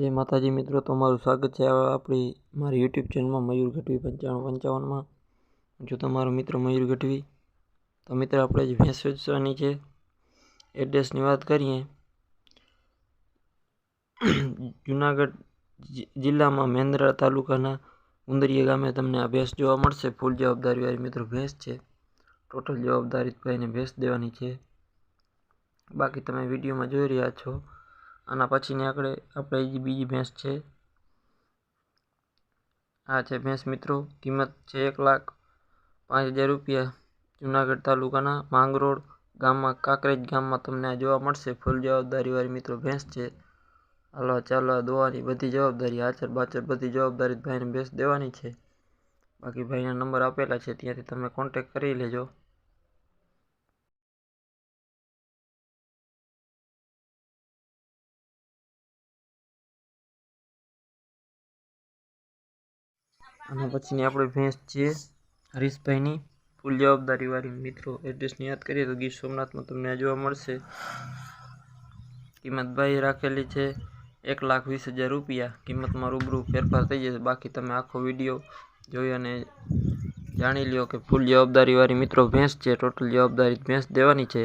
જય માતાજી, મિત્રો. તમારું સ્વાગત છે આપણી મારી યુટ્યુબ ચેનલમાં મયુર ગઢવી પંચાણું પંચાવનમાં. જો તમારો મિત્ર મયુર ગઢવી, તો મિત્ર આપણે જે ભેંસ વેચવાની છે. એડ્રેસની વાત કરીએ. જુનાગઢ જિલ્લામાં મેંદ્રા તાલુકાના ઉંદરીયા ગામે તમને આ ભેંસ જોવા મળશે. ફૂલ જવાબદારીવાળી મિત્રો ભેંસ છે. ટોટલ જવાબદારી ભાઈને ભેંસ દેવાની છે. બાકી તમે વિડીયોમાં જોઈ રહ્યા છો આના પછીની આગળ આપણે બીજી ભેંસ છે. આ છે ભેંસ મિત્રો, કિંમત છે એક લાખ પાંચ હજાર રૂપિયા. જુનાગઢ તાલુકાના માંગરોળ ગામમાં, કાંકરેજ ગામમાં તમને આ જોવા મળશે. ફૂલ જવાબદારીવાળી મિત્રો ભેંસ છે. હાલવા ચાલવા દોવાની બધી જવાબદારી આચર બાચર બધી જવાબદારી ભાઈને ભેંસ દેવાની છે. બાકી ભાઈના નંબર આપેલા છે, ત્યાંથી તમે કોન્ટેક કરી લેજો. અને પછીની આપણી ભેંસ છે હરીશભાઈની. ફૂલ જવાબદારીવાળી મિત્રો એડ્રેસની યાદ કરીએ તો ગીર સોમનાથમાં તમને જોવા મળશે. કિંમત ભાઈ રાખેલી છે એક લાખ વીસ હજાર રૂપિયા. કિંમતમાં રૂબરૂ ફેરફાર થઈ જશે. બાકી તમે આખો વીડિયો જોઈ અને જાણી લ્યો કે ફૂલ જવાબદારીવાળી મિત્રો ભેંસ છે. ટોટલ જવાબદારી ભેંસ દેવાની છે.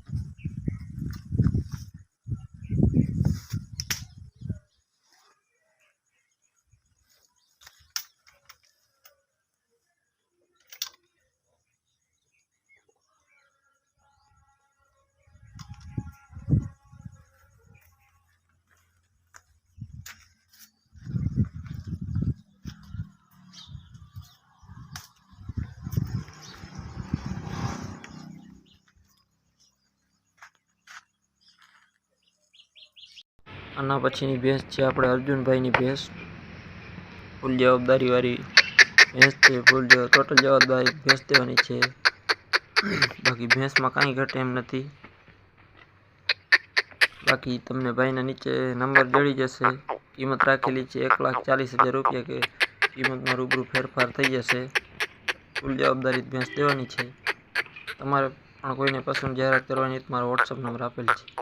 આના પછીની ભેંસ છે આપણે અર્જુનભાઈની ભેંસ. ફૂલ જવાબદારીવાળી ભેંસ છે, ફૂલ ટોટલ જવાબદારી ભેંસ દેવાની છે. બાકી ભેંસમાં કાંઈ ઘટે એમ નથી. બાકી તમને ભાઈના નીચે નંબર જડી જશે. કિંમત રાખેલી છે એક લાખ ચાલીસ હજાર રૂપિયા કે કિંમતમાં રૂબરૂ ફેરફાર થઈ જશે. ફૂલ જવાબદારી ભેંસ દેવાની છે. તમારે પણ કોઈને પસંદ જાહેરાત કરવાની તમારો મારો વોટ્સઅપ નંબર આપેલ છે.